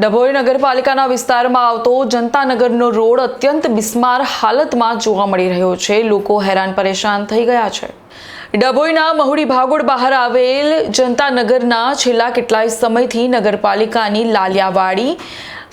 ડભોઈ નગરપાલિકાના વિસ્તારમાં આવતો જનતાનગરનો રોડ અત્યંત બિસ્માર હાલતમાં જોવા મળી રહ્યો છે. લોકો હેરાન પરેશાન થઈ ગયા છે. ડભોઈના મહુડી ભાગોળ બહાર આવેલ જનતાનગરના છેલ્લા કેટલાય સમયથી નગરપાલિકાની લાલિયાવાડી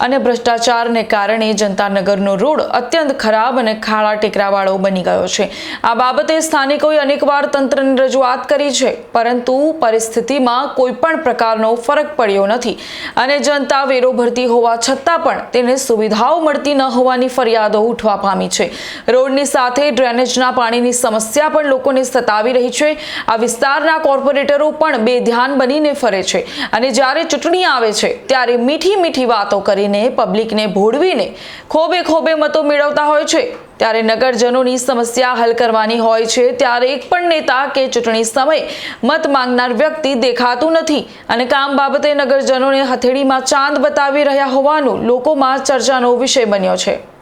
અને ભ્રષ્ટાચારને કારણે જનતાનગરનો રોડ અત્યંત ખરાબ અને ખાડા ટેકરાવાળો બની ગયો છે. આ બાબતે સ્થાનિકોએ અનેકવાર તંત્રને રજૂઆત કરી છે, પરંતુ પરિસ્થિતિમાં કોઈ પણ પ્રકારનો ફરક પડ્યો નથી અને જનતા વેરો ભરતી હોવા છતાં પણ તેને સુવિધાઓ મળતી ન હોવાની ફરિયાદો ઉઠવા પામી છે. રોડની સાથે ડ્રેનેજના પાણીની સમસ્યા પણ લોકોને સતાવી રહી છે. આ વિસ્તારના કોર્પોરેટરો પણ બેધ્યાન બનીને ફરે છે અને જ્યારે ચૂંટણી આવે છે, ત્યારે મીઠી મીઠી વાતો કરીને પબ્લિકને ભોળવીને ખોબે ખોબે મતો મેળવતા હોય છે. ત્યારે નગરજનોની સમસ્યા હલ કરવાની હોય છે ત્યારે એક પણ નેતા કે ચૂંટણી સમયે મત માંગનાર વ્યક્તિ દેખાતું નથી અને કામ બાબતે નગરજનોને હથેળીમાં ચાંદ બતાવી રહ્યા હોવાનું લોકોમાં ચર્ચાનો વિષય બન્યો છે.